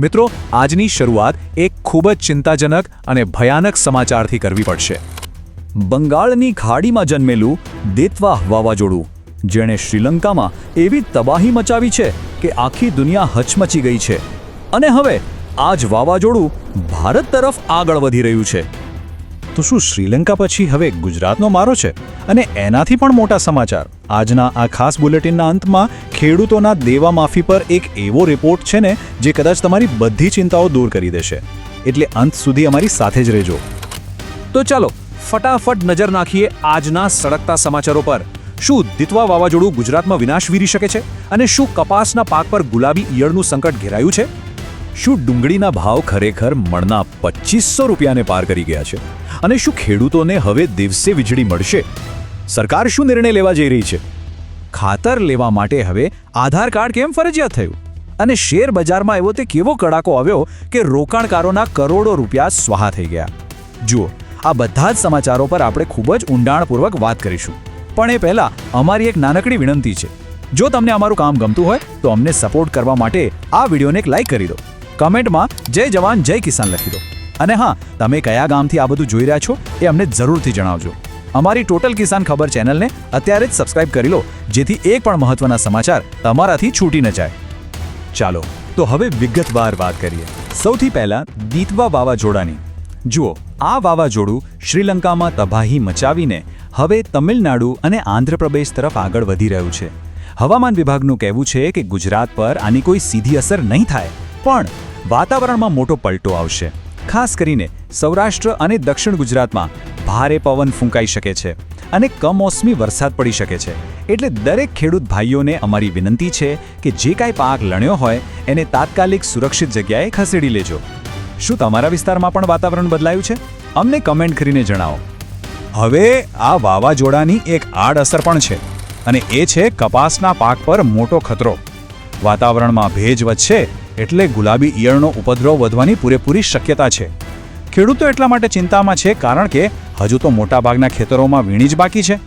મિત્રો, આજની શરૂઆત એક ખૂબ જ ચિંતાજનક અને ભયાનક સમાચારથી કરવી પડશે. બંગાળની ખાડીમાં જન્મેલું દેતવાહ વાવાઝોડું, જેણે શ્રીલંકામાં એવી તબાહી મચાવી છે કે આખી દુનિયા હચમચી ગઈ છે. અને હવે, આ જ વાવાઝોડું ભારત તરફ આગળ વધી રહ્યું છે. તો શું શ્રીલંકા પછી હવે ગુજરાતનો મારો છે? અને એનાથી પણ મોટા સમાચાર. આજના આ ખાસ બુલેટિનના અંતમાં ખેડૂતોના દેવા માફી પર એક એવો રિપોર્ટ છે ને, જે કદાચ તમારી બધી ચિંતાઓ દૂર કરી દેશે. એટલે અંત સુધી અમારી સાથે જ રહેજો. તો ચાલો, ફટાફટ નજર નાખીએ આજના સળગતા સમાચારો પર. શું દિત્વા વાવાઝોડું ગુજરાતમાં વિનાશ વીરી શકે છે? અને શું કપાસના પાક પર ગુલાબી ઈયળનું સંકટ ઘેરાયું છે? શું ડુંગળીના ભાવ ખરેખર મણના પચીસો રૂપિયાને પાર કરી ગયા છે? અને શું ખેડૂતોને હવે દિવસે વીજળી મળશે? સરકાર શું નિર્ણય લેવા જઈ રહી છે? ખાતર લેવા માટે હવે આધાર કાર્ડ કેમ ફરજિયાત થયું? અને શેર બજારમાં એવો તે કેવો કડાકો આવ્યો કે રોકાણકારોના કરોડો રૂપિયા સ્વાહા થઈ ગયા? જુઓ, આ બધા જ સમાચારો પર આપણે ખૂબ જ ઊંડાણપૂર્વક વાત કરીશું. પણ એ પહેલા અમારી એક નાનકડી વિનંતી છે. જો તમને અમારું કામ ગમતું હોય, તો અમને સપોર્ટ કરવા માટે આ વિડીયોને એક લાઈક કરી દો. કમેન્ટમાં જય જવાન, જય કિસાન લખી દો. અને હા, તમે કયા ગામથી આ બધું જોઈ રહ્યા છો એ અમને જરૂરથી જણાવજો. અમારી ટોટલ કિસાન ખબર ચેનલને અત્યારે જ સબસ્ક્રાઇબ કરી લો, જેથી એક પણ મહત્વના સમાચાર તમારાથી છૂટી ન જાય. ચાલો, તો હવે વિગતવાર વાત કરીએ. સૌથી પહેલાં દીતવા વાવાઝોડાની. જુઓ, આ વાવાઝોડું શ્રીલંકામાં તબાહી મચાવીને હવે તમિલનાડુ અને આંધ્રપ્રદેશ તરફ આગળ વધી રહ્યું છે. હવામાન વિભાગનું કહેવું છે કે ગુજરાત પર આની કોઈ સીધી અસર નહીં થાય, પણ વાતાવરણમાં મોટો પલટો આવશે. ખાસ કરીને સૌરાષ્ટ્ર અને દક્ષિણ ગુજરાતમાં ભારે પવન ફૂંકાઈ શકે છે અને કમોસમી વરસાદ પડી શકે છે. એટલે દરેક ખેડૂત ભાઈઓને અમારી વિનંતી છે કે જે કાંઈ પાક લણ્યો હોય એને તાત્કાલિક સુરક્ષિત જગ્યાએ ખસેડી લેજો. શું તમારા વિસ્તારમાં પણ વાતાવરણ બદલાયું છે? અમને કમેન્ટ કરીને જણાવો. હવે આ વાવાઝોડાની એક આડઅસર પણ છે અને એ છે કપાસના પાક પર મોટો ખતરો. વાતાવરણમાં ભેજ વધશે એટલે ગુલાબી ઈયળનો ઉપદ્રવ વધવાની પૂરેપૂરી શક્યતા છે. ખેડૂતો એટલા માટે ચિંતામાં છે કારણ કે હજુ તો મોટાભાગના ખેતરોમાં વીણી જ બાકી છે.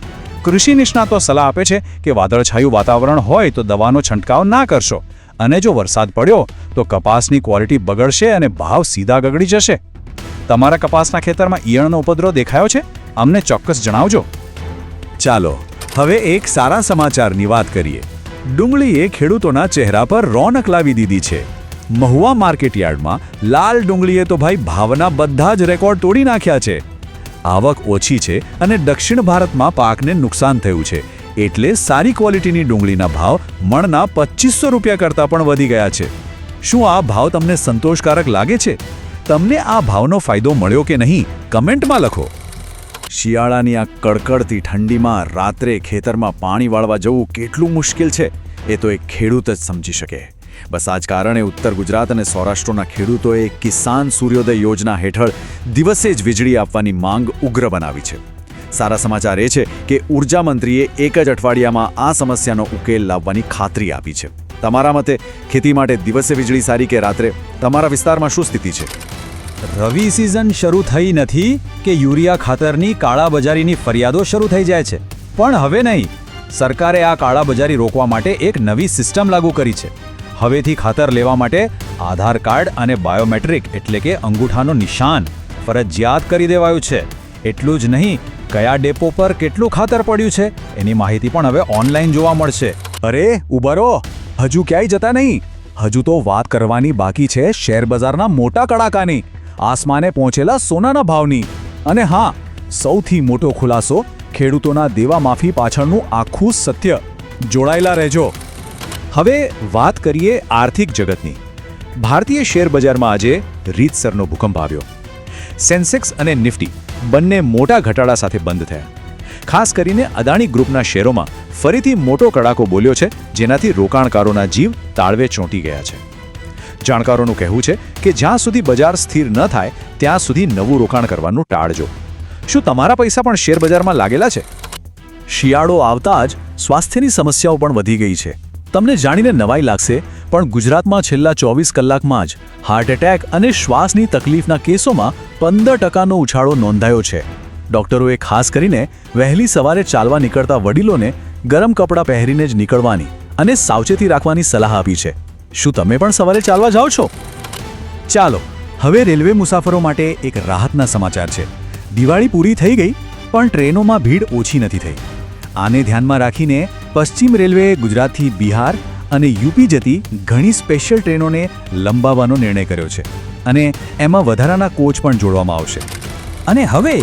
કૃષિ નિષ્ણાતો સલાહ આપે છે કે વાદળછાયું વાતાવરણ હોય તો દવાનો છંટકાવ ના કરશો. અને જો વરસાદ પડ્યો, તો કપાસની ક્વોલિટી બગડશે અને ભાવ સીધા ગગડી જશે. તમારા કપાસના ખેતરમાં ઈયળનો ઉપદ્રવ દેખાયો છે? અમને ચોક્કસ જણાવજો. ચાલો, હવે એક સારા સમાચારની વાત કરીએ. ડુંગળીએ ખેડૂતોના ચહેરા પર રોનક લાવી દીધી છે. મહુવા માર્કેટયાર્ડમાં લાલ ડુંગળીએ તો ભાઈ ભાવના બધા જ રેકોર્ડ તોડી નાખ્યા છે. આવક ઓછી છે અને દક્ષિણ ભારતમાં પાકને નુકસાન થયું છે. એટલે સારી ક્વોલિટીની ડુંગળીના ભાવ મણના પચીસો રૂપિયા કરતાં પણ વધી ગયા છે. શું આ ભાવ તમને સંતોષકારક લાગે છે? તમને આ ભાવનો ફાયદો મળ્યો કે નહીં, કમેન્ટમાં લખો. શિયાળાની આ કડકડતી ઠંડીમાં રાત્રે ખેતરમાં પાણી વાળવા જવું કેટલું મુશ્કેલ છે? એ તો એક ખેડૂત જ સમજી શકે. બસ આ જ કારણે ઉત્તર ગુજરાત અને સૌરાષ્ટ્રના ખેડૂતોએ કિસાન સૂર્યોદય યોજના હેઠળ દિવસે જ વીજળી આપવાની માંગ ઉગ્ર બનાવી છે. સારા સમાચાર એ છે કે ઊર્જા મંત્રીએ એક જ અઠવાડિયામાં આ સમસ્યાનો ઉકેલ લાવવાની ખાતરી આપી છે. તમારા મતે ખેતી માટે દિવસે વીજળી સારી કે રાત્રે? તમારા વિસ્તારમાં શું સ્થિતિ છે? રવિ સિઝન શરૂ થઈ નથી કે યુરિયા ખાતરની કાળાબજારીની ફરિયાદો શરૂ થઈ જાય છે. પણ હવે નહીં. સરકારે આ કાળાબજારી રોકવા માટે એક નવી સિસ્ટમ લાગુ કરી છે. હવેથી ખાતર લેવા માટે આધાર કાર્ડ અને બાયોમેટ્રિક એટલે કે અંગૂઠાનો નિશાન ફરજિયાત કરી દેવાયું છે. એટલું જ નહીં, કયા ડેપો પર કેટલું ખાતર પડ્યું છે, એની માહિતી પણ હવે ઓનલાઈન જોવા મળશે. અરે ઉભરો હજુ ક્યાંય જતા નહીં? હજુ તો વાત કરવાની બાકી છે શેર બજારના મોટા કડાકાની. આસમાને પહોંચેલા સોનાના ભાવની. અને હા, સૌથી મોટો ખુલાસો ખેડૂતોના દેવા માફી પાછળનું આખું સત્ય. જોડાયેલા રહેજો. હવે વાત કરીએ આર્થિક જગતની. ભારતીય શેર બજારમાં આજે રીતસરનો ભૂકંપ આવ્યો. સેન્સેક્સ અને નિફ્ટી બંને મોટા ઘટાડા સાથે બંધ થયા. ખાસ કરીને અદાણી ગ્રુપના શેરોમાં ફરીથી મોટો કડાકો બોલ્યો છે, જેનાથી રોકાણકારોના જીવ તાળવે ચોંટી ગયા છે. જાણકારોનું કહેવું છે કે જ્યાં સુધી બજાર સ્થિર ન થાય, ત્યાં સુધી નવું રોકાણ કરવાનું ટાળજો. શું તમારા પૈસા પણ શેર બજારમાં લાગેલા છે? શિયાળો આવતા જ સ્વાસ્થ્યની સમસ્યાઓ પણ વધી ગઈ છે. તમને જાણીને નવાઈ લાગશે, પણ ગુજરાતમાં છેલ્લા ચોવીસ કલાકમાં જ હાર્ટ એટેક અને શ્વાસની તકલીફના કેસોમાં પંદર ટકાનો ઉછાળો નોંધાયો છે. ડોક્ટરોએ ખાસ કરીને વહેલી સવારે ચાલવા નીકળતા વડીલોને ગરમ કપડાં પહેરીને જ નીકળવાની અને સાવચેતી રાખવાની સલાહ આપી છે. શું તમે પણ સવારે ચાલવા જાઓ છો? ચાલો, હવે રેલવે મુસાફરો માટે એક રાહતના સમાચાર છે. દિવાળી પૂરી થઈ ગઈ, પણ ટ્રેનોમાં ભીડ ઓછી નથી થઈ. આને ધ્યાનમાં રાખીને પશ્ચિમ રેલવેએ ગુજરાતથી બિહાર અને યુપી જતી ઘણી સ્પેશિયલ ટ્રેનોને લંબાવવાનો નિર્ણય કર્યો છે અને એમાં વધારાના કોચ પણ જોડવામાં આવશે. અને હવે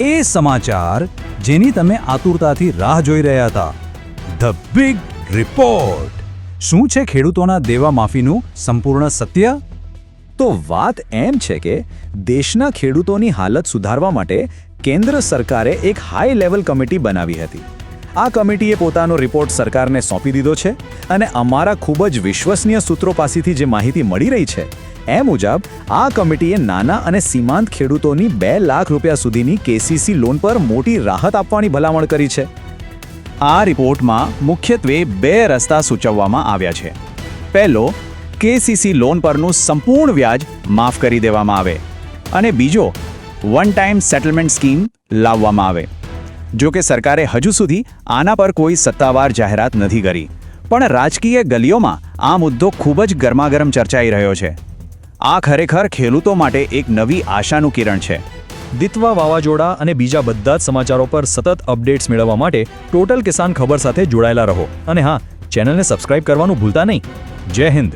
એ સમાચાર જેની તમે આતુરતાથી રાહ જોઈ રહ્યા હતા. ધ બિગ રિપોર્ટ શું છે ખેડૂતોના દેવા માફીનું સંપૂર્ણ સત્ય? તો વાત એમ છે કે દેશના ખેડૂતોની હાલત સુધારવા માટે કેન્દ્ર સરકારે એક હાઈ લેવલ કમિટી બનાવી હતી. આ કમિટીએ પોતાનો રિપોર્ટ સરકારને સોંપી દીધો છે અને અમારા ખૂબ જ વિશ્વસનીય સૂત્રો પાસેથી જે માહિતી મળી રહી છે, એ મુજબ આ કમિટીએ નાના અને સીમાંત ખેડૂતોની બે લાખ રૂપિયા સુધીની કેસીસી લોન પર મોટી રાહત આપવાની ભલામણ કરી છે. આ રિપોર્ટમાં મુખ્યત્વે બે રસ્તા સૂચવવામાં આવ્યા છે. પહેલો, કેસીસી લોન પરનું સંપૂર્ણ વ્યાજ માફ કરી દેવામાં આવે અને બીજો વન ટાઈમ સેટલમેન્ટ સ્કીમ લાવવામાં આવે. જો કે સરકારે હજુ સુધી આના પર કોઈ સત્તાવાર જાહેરાત નથી કરી. પણ રાજકીય ગલીઓમાં આ મુદ્દો ખૂબ જ ગરમાગરમ ચર્ચાઈ રહ્યો છે. આ ખરેખર ખેડૂતો માટે એક નવી આશાનું કિરણ છે. દિત્વા વાવાઝોડા અને બીજા બધા જ સમાચારો પર સતત અપડેટ્સ મેળવવા માટે ટોટલ કિસાન ખબર સાથે જોડાયેલા રહો. અને હા, ચેનલને સબસ્ક્રાઇબ કરવાનું ભૂલતા નહીં. જય હિન્દ.